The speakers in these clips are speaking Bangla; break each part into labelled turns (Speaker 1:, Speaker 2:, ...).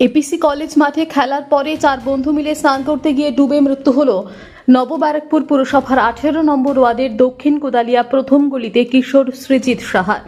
Speaker 1: এপিসি কলেজ মাঠে খেলার পরে চার বন্ধু মিলে স্নান করতে গিয়ে ডুবে মৃত্যু হল। নবব্যারাকপুর পুরসভার আঠেরো নম্বর ওয়ার্ডের দক্ষিণ কোদালিয়া প্রথম গলিতে কিশোর সৃজিত সাহা।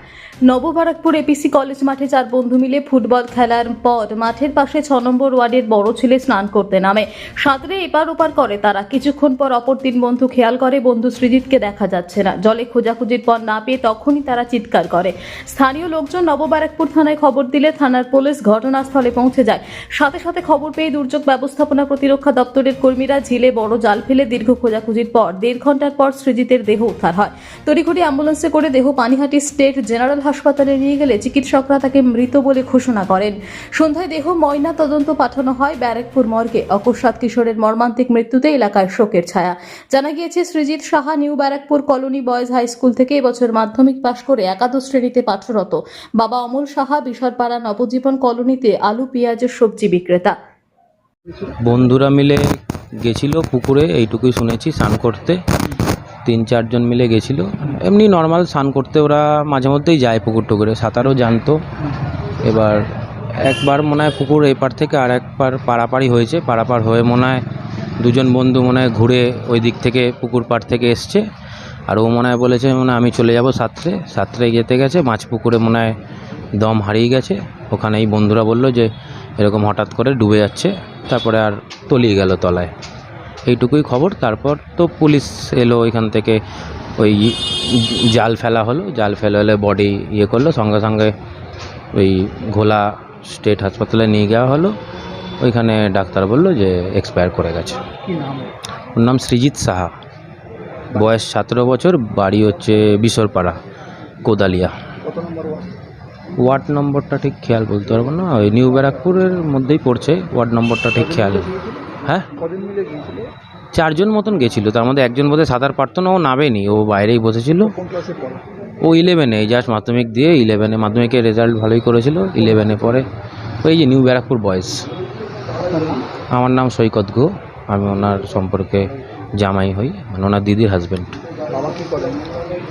Speaker 1: নববারাকপুর এপিসি কলেজ মাঠে চার বন্ধু মিলে ফুটবল খেলার পর মাঠের পাশে ছ নম্বর ওয়ার্ডের বড় ছেলে স্নান করতে নামে। সাঁতরে এপার ওপার করে তারা। কিছুক্ষণ পর অপর তিন বন্ধু খেয়াল করে, বন্ধু সৃজিতকে দেখা যাচ্ছে না। জলে খোঁজাখুঁজির পর না পেয়ে তখনই তারা চিৎকার করে। স্থানীয় লোকজন নববারাকপুর থানায় খবর দিলে থানার পুলিশ ঘটনাস্থলে পৌঁছে যায়। সাথে সাথে খবর পেয়ে দুর্যোগ ব্যবস্থাপনা প্রতিরক্ষা দপ্তরের কর্মীরা ঝিলে বড় জাল ফেলে দীর্ঘ খোঁজাখুঁজির পর দেড় ঘণ্টার পর সৃজিতের দেহ উদ্ধার হয়। তড়িঘড়ি অ্যাম্বুলেন্সে করে দেহ পানিহাটি স্টেট জেনারেল হাসপাতালে নিয়ে গেলে চিকিৎসকরা তাকে মৃত বলে ঘোষণা করেন। সন্ধ্যায় দেহ, ময়না তদন্ত পাঠানো হয় ব্যারাকপুর মর্গে। অকস্মাৎ কিশোরের মর্মান্তিক মৃত্যুতে এলাকায় শোকের ছায়া। জানা গিয়েছে, Srijit Saha new Barrackpore colony boys high school থেকে এবছর মাধ্যমিক পাশ করে একাদশ শ্রেণীতে পাঠরত। বাবা অমল সাহা, বিশরপাড়া নবজীবন কলোনিতে আলু, পেঁয়াজের সবজি বিক্রেতা।
Speaker 2: বন্ধুরা মিলে গেছিল পুকুরে, এইটুকুই শুনেছি, স্নান করতে। তিন চারজন মিলে গেছিল। এমনি নর্মাল স্নান করতে ওরা মাঝে মধ্যেই যায় পুকুর টুকুরে, সাঁতারও জানতো। এবার একবার মনে হয় পুকুর এপার থেকে আর একবার পাড়াপাড়ি হয়েছে পাড়াপাড় হয়ে মনে হয় দুজন বন্ধু মনে হয় ঘুরে ওই দিক থেকে পুকুর পাড় থেকে এসছে। আর ও মনে হয় বলেছে মনে আমি চলে যাব সাঁতরে। সাঁতরে যেতে গেছে, মাছ পুকুরে মনে হয় দম হারিয়ে গেছে। ওখানে এই বন্ধুরা বলল যে এরকম হঠাৎ করে ডুবে যাচ্ছে, তারপরে আর তলিয়ে গেল তলায়। এইটুকুই খবর। তারপর তো পুলিশ এলো ওইখান থেকে ওই জাল ফেলা হলো। জাল ফেলা হলে বডি ইয়ে করল সঙ্গে সঙ্গে ওই ঘোলা স্টেট হাসপাতালে নিয়ে যাওয়া হলো। ওইখানে ডাক্তার বলল যে এক্সপায়ার করে গেছে। ওর নাম সৃজিত সাহা। বয়স সতেরো বছর বাড়ি হচ্ছে বিশরপাড়া কোদালিয়া। ওয়ার্ড? নম্বরটা ঠিক খেয়াল বলতে পারব না। ওই নিউ ব্যারাকপুরের মধ্যেই পড়ছে ওয়ার্ড নম্বরটা ঠিক খেয়াল হ্যাঁ? চারজন মতন গেছিল তার মধ্যে একজন বোধহয় সাঁতার পারতো না ও নামেনি ও বাইরেই বসেছিল। ও ইলেভেনে জাস্ট মাধ্যমিক দিয়ে ইলেভেনে মাধ্যমিকের রেজাল্ট ভালোই করেছিল ইলেভেনে পরে ওই যে নিউ ব্যারাকপুর বয়েজ আমার নাম সৈকত ঘো আমি ওনার সম্পর্কে জামাই হই মানে ওনার দিদির হাজব্যান্ড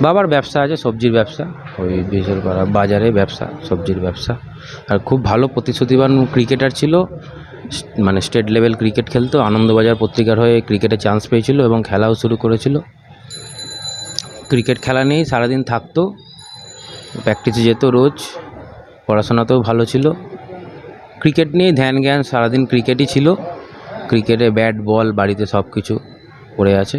Speaker 2: বাবার ব্যবসা আছে সবজির ব্যবসা ওই বিশেষ করা বাজারে ব্যবসা সবজির ব্যবসা। আর খুব ভালো প্রতিশ্রুতিবান ক্রিকেটার ছিল মানে স্টেট লেভেল ক্রিকেট খেলতো। আনন্দবাজার পত্রিকার হয়ে ক্রিকেটে চান্স পেয়েছিল এবং খেলাও শুরু করেছিল। ক্রিকেট খেলা নিয়েই সারাদিন থাকতো। প্র্যাকটিসে যেত রোজ, পড়াশোনাতেও ভালো ছিল। ক্রিকেট নিয়েই ধ্যান জ্ঞান সারাদিন ক্রিকেটই ছিল। ক্রিকেটে ব্যাট বল বাড়িতে সব কিছু পড়ে আছে।